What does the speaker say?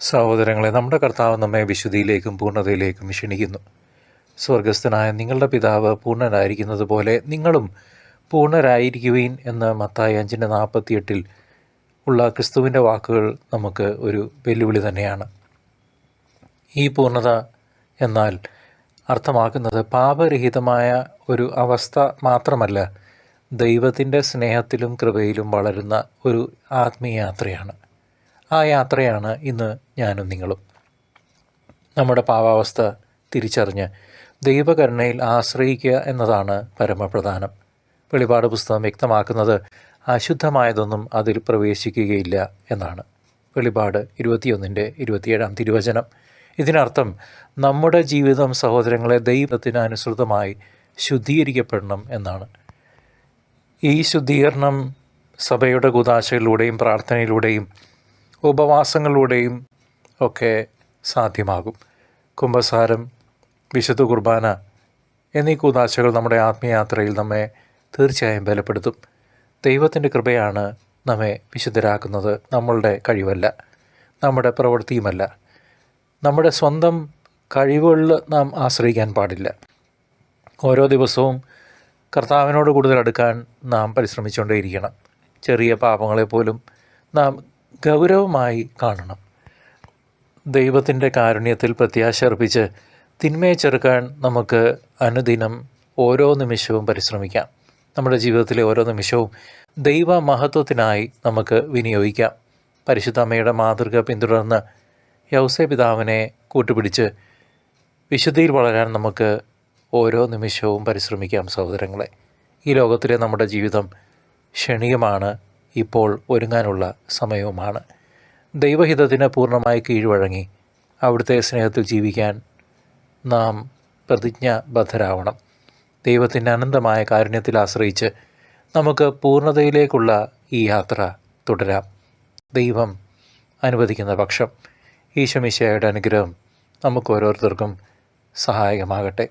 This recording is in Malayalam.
സഹോദരങ്ങളെ നമ്മുടെ കർത്താവ് നമ്മെ വിശുദ്ധിയിലേക്കും പൂർണതയിലേക്കും ക്ഷണിക്കുന്നു. സ്വർഗസ്ഥനായ നിങ്ങളുടെ പിതാവ് പൂർണനായിരിക്കുന്നത് പോലെ നിങ്ങളും പൂർണരായിരിക്കുവീൻ എന്ന് മത്തായി അഞ്ചിന്റെ നാൽപ്പത്തിയെട്ടിൽ ഉള്ള ക്രിസ്തുവിന്റെ വാക്കുകൾ നമുക്ക് ഒരു വെല്ലുവിളി തന്നെയാണ്. ഈ പൂർണത എന്നാൽ അർത്ഥമാക്കുന്നത് പാപരഹിതമായ ഒരു അവസ്ഥ മാത്രമല്ല ദൈവത്തിന്റെ സ്നേഹത്തിലും കൃപയിലും വളരുന്ന ഒരു ആത്മീയ യാത്രയാണ് ആ യാത്രയാണ് ഇന്ന് ഞാനും നിങ്ങളും. നമ്മുടെ പാവാവസ്ഥ തിരിച്ചറിഞ്ഞ് ദൈവകരുണയിൽ ആശ്രയിക്കുക എന്നതാണ് പരമപ്രധാനം. വെളിപാട് പുസ്തകം വ്യക്തമാക്കുന്നത് അശുദ്ധമായതൊന്നും അതിൽ പ്രവേശിക്കുകയില്ല എന്നാണ്. വെളിപാട് ഇരുപത്തിയൊന്നിന്റെ ഇരുപത്തിയേഴാം തിരുവചനം. ഇതിനർത്ഥം നമ്മുടെ ജീവിതം സഹോദരങ്ങളെ ദൈവത്തിനനുസൃതമായി ശുദ്ധീകരിക്കപ്പെടണം എന്നാണ്. ഈ ശുദ്ധീകരണം സഭയുടെ കുതാശയിലൂടെയും പ്രാർത്ഥനയിലൂടെയും ഉപവാസങ്ങളിലൂടെയും ഒക്കെ സാധ്യമാകും. കുംഭസാരം വിശുദ്ധ കുർബാന എന്നീ കൂതാശകൾ നമ്മുടെ ആത്മീയാത്രയിൽ നമ്മെ തീർച്ചയായും ബലപ്പെടുത്തും. ദൈവത്തിന്റെ കൃപയാണ് നമ്മെ വിശുദ്ധരാക്കുന്നത്. നമ്മളുടെ കഴിവല്ല നമ്മുടെ പ്രവൃത്തിയുമല്ല. നമ്മുടെ സ്വന്തം കഴിവുകളിൽ നാം ആശ്രയിക്കാൻ പാടില്ല. ഓരോ ദിവസവും കർത്താവിനോട് കൂടുതൽ അടുക്കാൻ നാം പരിശ്രമിച്ചുകൊണ്ടേയിരിക്കണം. ചെറിയ പാപങ്ങളെപ്പോലും നാം ഗൗരവമായി കാണണം. ദൈവത്തിന്റെ കാരുണ്യത്തിൽ പ്രത്യാശ അർപ്പിച്ച് തിന്മയെ ചെറുക്കാൻ നമുക്ക് അനുദിനം ഓരോ നിമിഷവും പരിശ്രമിക്കാം. നമ്മുടെ ജീവിതത്തിലെ ഓരോ നിമിഷവും ദൈവ മഹത്വത്തിനായി നമുക്ക് വിനിയോഗിക്കാം. പരിശുദ്ധ അമ്മയുടെ മാതൃക പിന്തുടർന്ന് യൗസെ പിതാവിനെ കൂട്ടുപിടിച്ച് വിശുദ്ധിയിൽ വളരാൻ നമുക്ക് ഓരോ നിമിഷവും പരിശ്രമിക്കാം സഹോദരങ്ങളെ. ഈ ലോകത്തിലെ നമ്മുടെ ജീവിതം ക്ഷണികമാണ്. ഇപ്പോൾ ഒരുങ്ങാനുള്ള സമയവുമാണ്. ദൈവഹിതത്തിന് പൂർണമായി കീഴ്വഴങ്ങി അവിടുത്തെ സ്നേഹത്തിൽ ജീവിക്കാൻ നാം പ്രതിജ്ഞാബദ്ധരാവണം. ദൈവത്തിന്റെ അനന്തമായ കാരുണ്യത്തിൽ ആശ്രയിച്ച് നമുക്ക് പൂർണതയിലേക്കുള്ള ഈ യാത്ര തുടരാം. ദൈവം അനുവദിക്കുന്ന പക്ഷം ഈശമിശയുടെ അനുഗ്രഹം നമുക്ക് ഓരോരുത്തർക്കും സഹായകമാകട്ടെ.